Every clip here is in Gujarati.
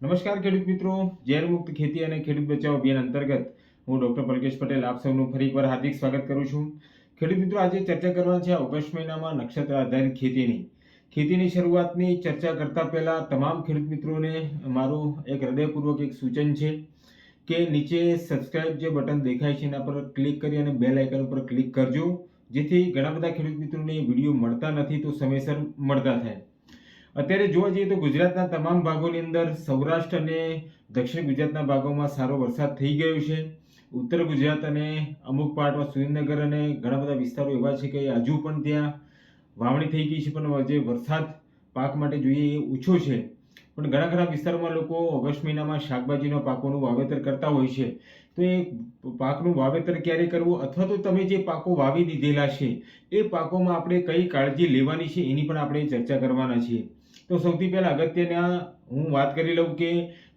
નમસ્કાર ખેડૂત મિત્રો, ઝેર મુક્ત ખેતી અને ખેડૂત બચાવ અભિયાન અંતર્ગત હું ડોક્ટર પલકેશ પટેલ આપ સૌનું ફરી એકવાર હાર્દિક સ્વાગત કરું છું. ખેડૂત મિત્રો, આજે ચર્ચા કરવાની છે ઓગસ્ટ મહિનામાં નક્ષત્ર આધારિત ખેતીની. ખેતીની શરૂઆતની ચર્ચા કરતા પહેલા તમામ ખેડૂત મિત્રોને મારું એક હૃદયપૂર્વક એક સૂચન છે કે નીચે સબસ્ક્રાઇબ જે બટન દેખાય છે એના પર ક્લિક કરી અને બેલ આઇકન ઉપર ક્લિક કરજો. જેથી ઘણા બધા ખેડૂત મિત્રોને વીડિયો મળતા નથી તો સમયસર મળતા થાય. અત્યારે જોવા જઈએ તો ગુજરાતના તમામ ભાગોની અંદર સૌરાષ્ટ્ર અને દક્ષિણ ગુજરાતના ભાગોમાં સારો વરસાદ થઈ ગયો છે. ઉત્તર ગુજરાત અને અમુક પાર્ટમાં સુરેન્દ્રનગર અને ઘણા બધા વિસ્તારો એવા છે કે હજુ પણ ત્યાં વાવણી થઈ ગઈ છે, પણ જે વરસાદ પાક માટે જોઈએ એ ઓછો છે. પણ ઘણા ઘણા વિસ્તારોમાં લોકો ઓગસ્ટ મહિનામાં શાકભાજીના પાકોનું વાવેતર કરતા હોય છે. તો એ પાકનું વાવેતર ક્યારે કરવું? અથવા તો તમે જે પાકો વાવી દીધેલા છે, એ પાકોમાં આપણે કઈ કાળજી લેવાની છે એની પણ આપણે ચર્ચા કરવાના છીએ. તો સૌથી પહેલાં અગત્યના હું વાત કરી લઉં કે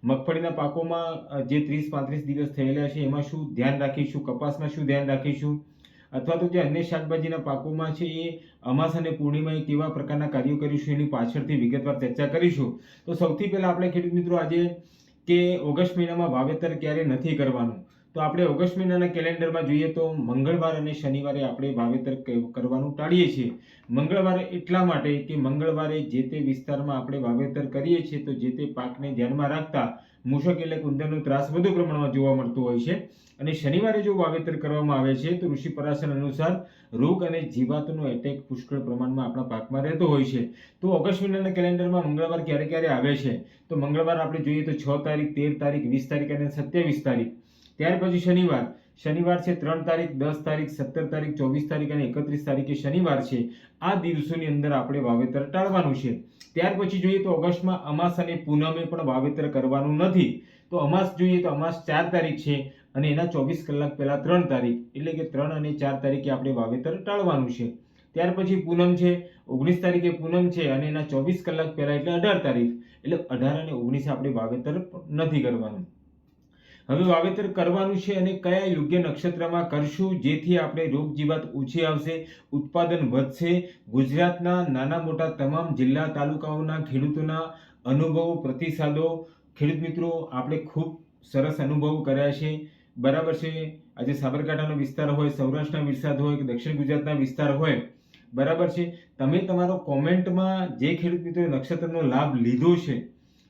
મગફળીના પાકોમાં જે ત્રીસ પાંત્રીસ દિવસ થયેલા છે, એમાં શું ધ્યાન રાખીશું, કપાસમાં શું ધ્યાન રાખીશું? અથવા તો જે અન્ય શાકભાજીના પાકોમાં છે એ અમાસ અને પૂર્ણિમાએ કેવા પ્રકારના કાર્યો કરીશું, એની પાછળથી વિગતવાર ચર્ચા કરીશું. તો સૌથી પહેલાં આપણે ખેડૂત મિત્રો આજે કે ઓગસ્ટ મહિનામાં વાવેતર ક્યારે નથી કરવાનું? તો આપણે ઓગસ્ટ મહિનાના કેલેન્ડરમાં જોઈએ તો મંગળવાર અને શનિવારે આપણે વાવેતર કરવાનું ટાળીએ છીએ. મંગળવારે એટલા માટે કે મંગળવારે જે તે વિસ્તારમાં આપણે વાવેતર કરીએ છીએ તો જે તે પાકને ધ્યાનમાં રાખતા મૂષક એટલે ઉંદરનો ત્રાસ વધુ પ્રમાણમાં જોવા મળતો હોય છે. અને શનિવારે જો વાવેતર કરવામાં આવે છે તો ઋષિ પરાશર અનુસાર રોગ અને જીવાતનો એટેક પુષ્કળ પ્રમાણમાં આપણા પાકમાં રહેતો હોય છે. તો ઓગસ્ટ મહિનાના કેલેન્ડરમાં મંગળવાર ક્યારે ક્યારે આવે છે? તો મંગળવાર આપણે જોઈએ તો છ તારીખ, તેર તારીખ, વીસ તારીખ અને સત્યાવીસ તારીખ. ત્યાર પછી શનિવાર. શનિવાર છે ત્રણ તારીખ, દસ તારીખ, સત્તર તારીખ, ચોવીસ તારીખ અને એકત્રીસ તારીખે શનિવાર છે. આ દિવસોની અંદર આપણે વાવેતર ટાળવાનું છે. ત્યાર પછી જોઈએ તો ઓગસ્ટમાં અમાસ અને પૂનમે પણ વાવેતર કરવાનું નથી. તો અમાસ જોઈએ તો અમાસ ચાર તારીખ છે અને એના ચોવીસ કલાક પહેલાં ત્રણ તારીખ. એટલે કે ત્રણ અને ચાર તારીખે આપણે વાવેતર ટાળવાનું છે. ત્યાર પછી પૂનમ છે, ઓગણીસ તારીખે પૂનમ છે અને એના ચોવીસ કલાક પહેલાં એટલે અઢાર તારીખ. એટલે અઢાર અને ઓગણીસે આપણે વાવેતર નથી કરવાનું. હવે વાવેતર કરવાનું છે અને કયા યોગ્ય નક્ષત્રમાં કરશું? જેથી આપણે રોગ જીવાત ઓછી આવશે, ઉત્પાદન વધશે. ગુજરાતના નાના મોટા તમામ જિલ્લા તાલુકાઓના ખેડૂતોના અનુભવો, પ્રતિસાદો. ખેડૂત મિત્રો, આપણે ખૂબ સરસ અનુભવ કર્યા છે. બરાબર છે? આજે સાબરકાંઠાનો વિસ્તાર હોય, સૌરાષ્ટ્રના વિસ્તાર હોય કે દક્ષિણ ગુજરાતના વિસ્તાર હોય, બરાબર છે? તમે તમારો કોમેન્ટમાં જે ખેડૂત મિત્રો નક્ષત્રનો લાભ લીધો છે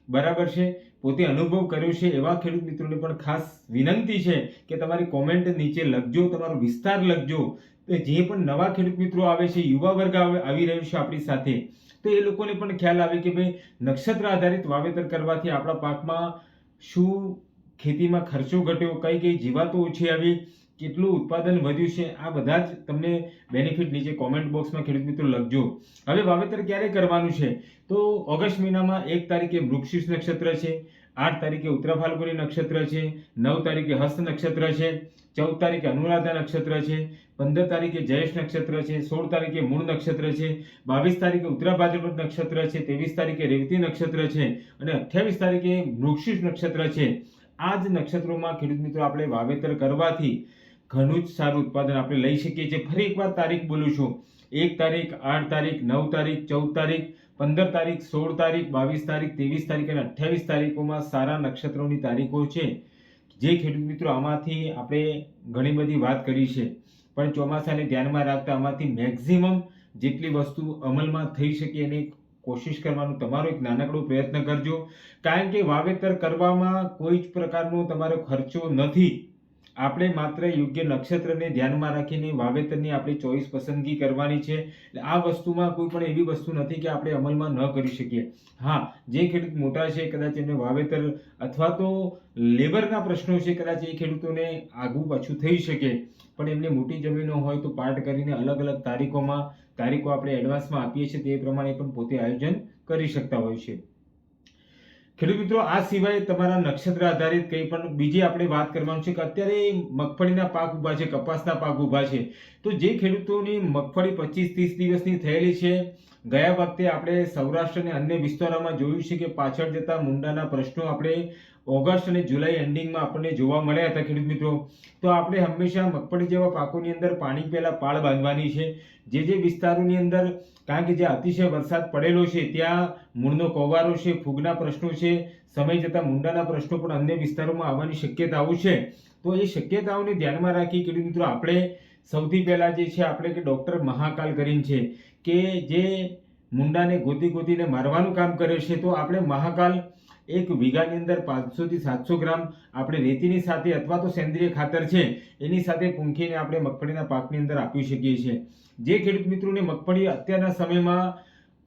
બરાબર છે? પોતે અનુભવ કર્યો છે એવા ખેડૂત મિત્રોને પણ ખાસ વિનંતી છે કે તમારી કોમેન્ટ નીચે લખજો, તમારો વિસ્તાર લખજો. તો જે પણ નવા ખેડૂત મિત્રો આવે છે, યુવા વર્ગ આવે- રહ્યો છે આપણી સાથે, તો એ લોકોને પણ ખ્યાલ આવે કે ભાઈ નક્ષત્ર આધારિત વાવેતર કરવાથી આપણા પાકમાં શું ખેતીમાં ખર્ચો ઘટ્યો કઈ કઈ જીવાતો ઓછી આવી કેટલું ઉત્પાદન વધ્યું છે, આ બધા જ તમને બેનિફિટ નીચે કોમેન્ટ બોક્સમાં ખેડૂત મિત્રો લખજો. હવે વાવેતર ક્યારે કરવાનું છે? તો ઓગસ્ટ મહિનામાં એક તારીખે વૃક્ષિસ નક્ષત્ર છે, આઠ તારીખે ઉત્તરા ફાલ્ગુની નક્ષત્ર છે, નવ તારીખે હસ્ત નક્ષત્ર છે, ચૌદ તારીખે અનુરાધા નક્ષત્ર છે, પંદર તારીખે જયેશ નક્ષત્ર છે, સોળ તારીખે મૂળ નક્ષત્ર છે, બાવીસ તારીખે ઉત્તરા નક્ષત્ર છે, ત્રેવીસ તારીખે રેવતી નક્ષત્ર છે અને અઠ્યાવીસ તારીખે વૃક્ષિસ નક્ષત્ર છે. આ જ નક્ષત્રોમાં ખેડૂત મિત્રો આપણે વાવેતર કરવાથી ઘણું જ સારું ઉત્પાદન આપણે લઈ શકીએ છીએ. ફરી એકવાર તારીખ બોલું છું. એક તારીખ, આઠ તારીખ, નવ તારીખ, ચૌદ તારીખ, પંદર તારીખ, સોળ તારીખ, બાવીસ તારીખ, ત્રેવીસ તારીખ અને અઠ્યાવીસ તારીખોમાં સારા નક્ષત્રોની તારીખો છે. જે ખેડૂત મિત્રો આમાંથી આપણે ઘણી બધી વાત કરી છે. પણ ચોમાસાને ધ્યાનમાં રાખતા આમાંથી મેક્ઝિમમ જેટલી વસ્તુ અમલમાં થઈ શકે એની કોશિશ કરવાનો તમારો એક નાનકડો પ્રયત્ન કરજો. કારણ કે વાવેતર કરવામાં કોઈ જ પ્રકારનો તમારો ખર્ચો નથી. આપણે માત્ર યોગ્ય નક્ષત્રને ધ્યાનમાં રાખીને વાવેતરની આપણી ચોઈસ પસંદગી કરવાની છે. એટલે આ વસ્તુમાં કોઈ પણ એવી વસ્તુ નથી કે આપણે અમલમાં ન કરી શકીએ. હા, જે ખેડૂત મોટા છે, કદાચ એમને વાવેતર અથવા તો લેબરના પ્રશ્નો છે, કદાચ એ ખેડૂતોને આગું પાછું થઈ શકે. પણ એમને મોટી જમીનો હોય તો પાર્ટ કરીને અલગ અલગ તારીખોમાં, તારીખો આપણે એડવાન્સમાં આપીએ છીએ, તે પ્રમાણે પણ પોતે આયોજન કરી શકતા હોય છે. ખેડૂત મિત્રો, આ સિવાય તમારા નક્ષત્ર આધારિત કંઈ પણ બીજી આપણે વાત કરવાનું છે કે અત્યારે મગફળીના પાક ઊભા છે, કપાસના પાક ઊભા છે. તો જે ખેડૂતોની મગફળી પચીસ ત્રીસ દિવસની થયેલી છે, ગયા વખતે આપણે સૌરાષ્ટ્ર અને અન્ય વિસ્તારોમાં જોયું છે કે પાછળ જતા મુંડાના પ્રશ્નો આપણે ઓગસ્ટ અને જુલાઈ એન્ડિંગમાં આપણને જોવા મળ્યા હતા, ખેડૂત મિત્રો. તો આપણે હંમેશા મગફળી જેવા પાકોની અંદર પાણી પહેલાં પાળ બાંધવાની છે. જે જે વિસ્તારોની અંદર, કારણ કે જ્યાં અતિશય વરસાદ પડેલો છે, ત્યાં મૂળનો કોવારો છે, ફૂગના પ્રશ્નો છે, સમય જતાં મુંડાના પ્રશ્નો પણ અન્ય વિસ્તારોમાં આવવાની શક્યતાઓ છે. તો એ શક્યતાઓને ધ્યાનમાં રાખી, ખેડૂત મિત્રો, આપણે સૌથી પહેલાં જે છે, આપણે કે ડૉક્ટર મહાકાલ કરીને છે કે જે મુંડાને ગોતી ગોતીને મારવાનું કામ કરે છે, તો આપણે મહાકાલ એક વીઘાની અંદર પાંચસોથી સાતસો ગ્રામ આપણે રેતીની સાથે અથવા તો સેન્દ્રિય ખાતર છે, એની સાથે પૂંખીને આપણે મગફળીના પાકની અંદર આપી શકીએ છીએ. જે ખેડૂત મિત્રોને મગફળી અત્યારના સમયમાં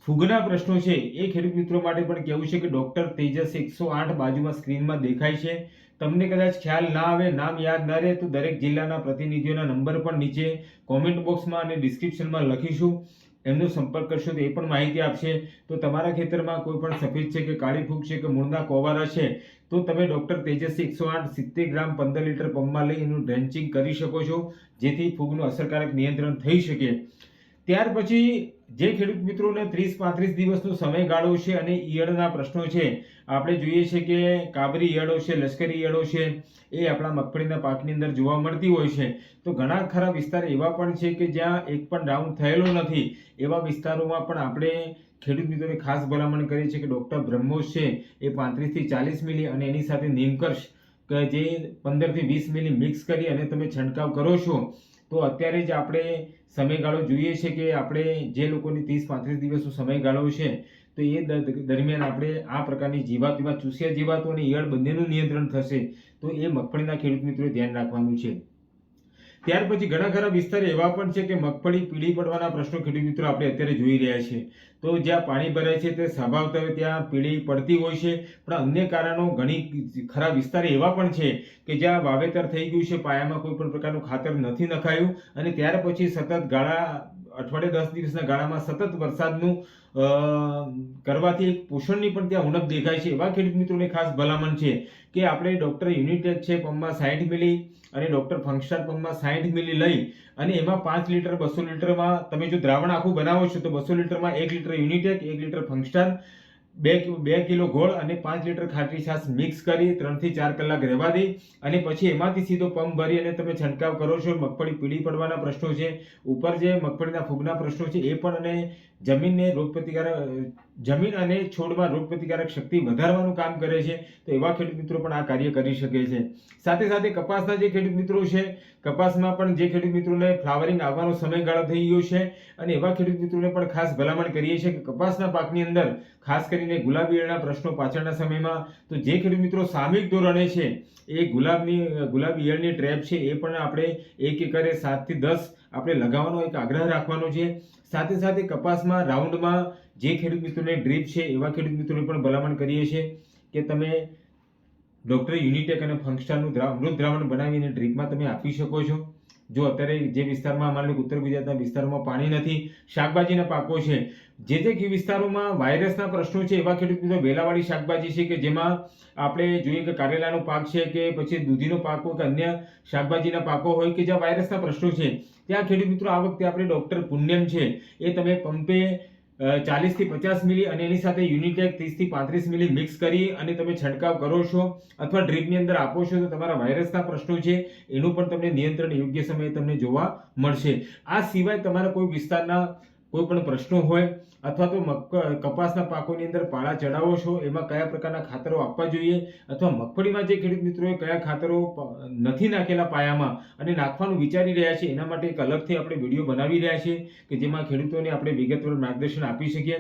ફૂગના પ્રશ્નો છે, એ ખેડૂત મિત્રો માટે પણ કહેવું છે કે ડૉક્ટર તેજસ એકસો આઠ બાજુમાં સ્ક્રીનમાં દેખાય છે. તમને કદાચ ખ્યાલ ના આવે, નામ યાદ ના રહે, તો દરેક જિલ્લાના પ્રતિનિધિઓના નંબર પણ નીચે કોમેન્ટ બોક્સમાં અને ડિસ્ક્રિપ્શનમાં લખીશું. એમનો સંપર્ક કરશો તો એ પણ માહિતી આપશે. તો તમારા ખેતરમાં કોઈ પણ સફેદ છે કે કાળી ફૂગ છે કે મૂળના કોવારા છે, તો તમે ડૉક્ટર તેજસ્વી એકસો આઠ સિત્તેર ગ્રામ પંદર લીટર પંપમાં લઈ એનું ડ્રેન્ચિંગ કરી શકો છો, જેથી ફૂગનું અસરકારક નિયંત્રણ થઈ શકે. ત્યાર પછી જે ખેડૂત મિત્રોને ત્રીસ પાંત્રીસ દિવસનો સમયગાળો છે અને ઈયળના પ્રશ્નો છે, આપણે જોઈએ છે કે કાબરી ઈયળો છે, લશ્કરી ઈયળો છે, એ આપણા મગફળીના પાકની અંદર જોવા મળતી હોય છે. તો ઘણા ખરા વિસ્તાર એવા પણ છે કે જ્યાં એક પણ ડાઉન થયેલો નથી. એવા વિસ્તારોમાં પણ આપણે ખેડૂત મિત્રોને ખાસ ભલામણ કરીએ છીએ કે ડૉક્ટર બ્રહ્મોસ છે, એ પાંત્રીસથી ચાલીસ મિલી અને એની સાથે નીમકર્ષ, કે જે પંદરથી વીસ મિલી મિક્સ કરી અને તમે છંટકાવ કરો છો. તો અત્યારે જ આપણે સમયગાળો જોઈએ છે કે આપણે જે લોકોની ત્રીસ પાંત્રીસ દિવસનો સમયગાળો છે, તો એ દરમિયાન આપણે આ પ્રકારની જીવાત એમાં ચૂસિયા જીવાતો અને ઈયળ બંનેનું નિયંત્રણ થશે, તો એ મગફળીના ખેડૂત મિત્રોએ ધ્યાન રાખવાનું છે. ત્યાર પછી ઘણા ખરા વિસ્તાર એવા પણ છે કે મગફળી, પીળી પડવાના પ્રશ્નો ખેડૂત મિત્રો આપણે અત્યારે જોઈ રહ્યા છે તો જ્યાં પાણી ભરાય છે તે સ્વભાવતવે ત્યાં પીળી પડતી હોય છે. પણ અન્ય કારણો ઘણી ખરા વિસ્તાર એવા પણ છે કે જ્યાં વાવેતર થઈ ગયું છે, પાયામાં કોઈ પણ પ્રકારનું ખાતર નથી નખાયું. અને ત્યાર પછી સતત ગાળા, અઠવાડિયે દસ દિવસના ગાળામાં સતત વરસાદનું કરવાથી એક પોષણની પણ ત્યાં ઉણપ દેખાય છે. એવા ખેડૂત મિત્રોને ખાસ ભલામણ છે કે આપણે ડૉક્ટર યુનિટેક છે પંપમાં સાઠ મિલી અને ડૉક્ટર ફંક્શન પંપમાં સાઠ મિલી લઈ અને એમાં પાંચ લીટર, બસો લીટરમાં તમે જો દ્રાવણ આખું બનાવો છો તો બસો લીટરમાં એક લીટર યુનિટેક, એક લીટર ફંક્શન બે બે કિલો ગોળ અને પાંચ લીટર ખાટી છાશ મિક્સ કરી ત્રણથી ચાર કલાક રહેવા દઈ અને પછી એમાંથી સીધો પંપ ભરી અને તમે છંટકાવ કરો છો. મગફળી પીળી પડવાના પ્રશ્નો છે. ઉપર જે મગફળીના ફૂગના પ્રશ્નો છે એ પણ અને જમીનને રોગપ્રતિકારક જમીન અને છોડમાં રોગપ્રતિકારક શક્તિ વધારવાનું કામ કરે છે, તો એવા ખેડૂત મિત્રો પણ આ કાર્ય કરી શકે છે. સાથે સાથે કપાસના જે ખેડૂત મિત્રો છે, કપાસમાં પણ જે ખેડૂત મિત્રોને ફ્લાવરિંગ આવવાનો સમયગાળો થઈ ગયો છે અને એવા ખેડૂત મિત્રોને પણ ખાસ ભલામણ કરીએ છીએ કે કપાસના પાકની અંદર, ખાસ કરીને ગુલાબી ઈયળના પ્રશ્નો પાછળના સમયમાં, તો જે ખેડૂત મિત્રો સામૂહિક ધોરણે છે, એ ગુલાબની, ગુલાબી ઈયળની ટ્રેપ છે, એ પણ આપણે એક એકરે સાતથી દસ આપણે લગાવવાનો એક આગ્રહ રાખવાનો છે. સાથે સાથે કપાસમાં રાઉન્ડમાં જે ખેડૂત મિત્રોને ડ્રીપ છે, એવા ખેડૂત મિત્રોને પણ ભલામણ કરીએ છીએ કે તમે ડૉક્ટર યુનિટેક અને ફંક્સ્ટારનું અમૃત દ્રાવણ બનાવીને ડ્રીપમાં તમે આપી શકો છો. જો અત્યારે જે વિસ્તારમાં લો ઉત્તર ગુજરાતના વિસ્તારોમાં પાણી નથી, શાકભાજીના પાકો છે, જે કે વિસ્તારોમાં વાયરસના પ્રશ્નો છે, એવા ખેડૂત મિત્રો, વેલાવાળી શાકભાજી છે કે જેમાં આપણે જોઈએ કે કારેલાનો પાક છે કે પછી દૂધીનો પાક હોય કે અન્ય શાકભાજીના પાકો હોય કે જ્યાં વાયરસના પ્રશ્નો છે, ત્યાં ખેડૂત મિત્રો, આ વખતે આપણે ડૉક્ટર પુણ્યમ છે, એ તમે પંપે ચાલીસથી પચાસ મિલી અને એની સાથે યુનિટેક ત્રીસથી પાંત્રીસ મિલી મિક્સ કરી અને તમે છંટકાવ કરો છો અથવા ડ્રીપની અંદર આપો છો તો તમારા વાયરસના પ્રશ્નો છે, એનું પણ તમને નિયંત્રણ યોગ્ય સમયે તમને જોવા મળશે. આ સિવાય તમારા કોઈ વિસ્તારના કોઈ પણ પ્રશ્નો હોય અથવા તો કપાસના પાકોની અંદર પાળા ચડાવો છો, એમાં કયા પ્રકારના ખાતરો આપવા જોઈએ? અથવા મગફળીમાં જે ખેડૂત મિત્રોએ કયા ખાતરો નથી નાખેલા પાયામાં અને નાખવાનું વિચારી રહ્યા છે, એના માટે એક અલગથી આપણે વીડિયો બનાવી રહ્યા છીએ કે જેમાં ખેડૂતોને આપણે વિગતવાર માર્ગદર્શન આપી શકીએ.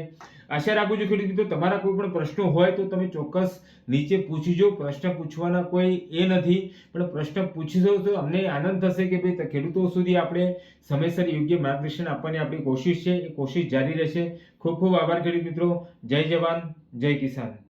આશા રાખું છું ખેડૂત મિત્રો, તમારા કોઈ પણ પ્રશ્નો હોય તો તમે ચોક્કસ નીચે પૂછજો પ્રશ્ન પૂછવાના કોઈ એ નથી, પણ પ્રશ્ન પૂછશો તો અમને આનંદ થશે કે ભાઈ, ખેડૂતો સુધી આપણે સમયસર યોગ્ય માર્ગદર્શન આપવાની આપણી કોશિશ છે. એ કોશિશ જારી રહેશે. ખૂબ ખૂબ આભાર ખેડૂત મિત્રો. જય જવાન, જય કિસાન.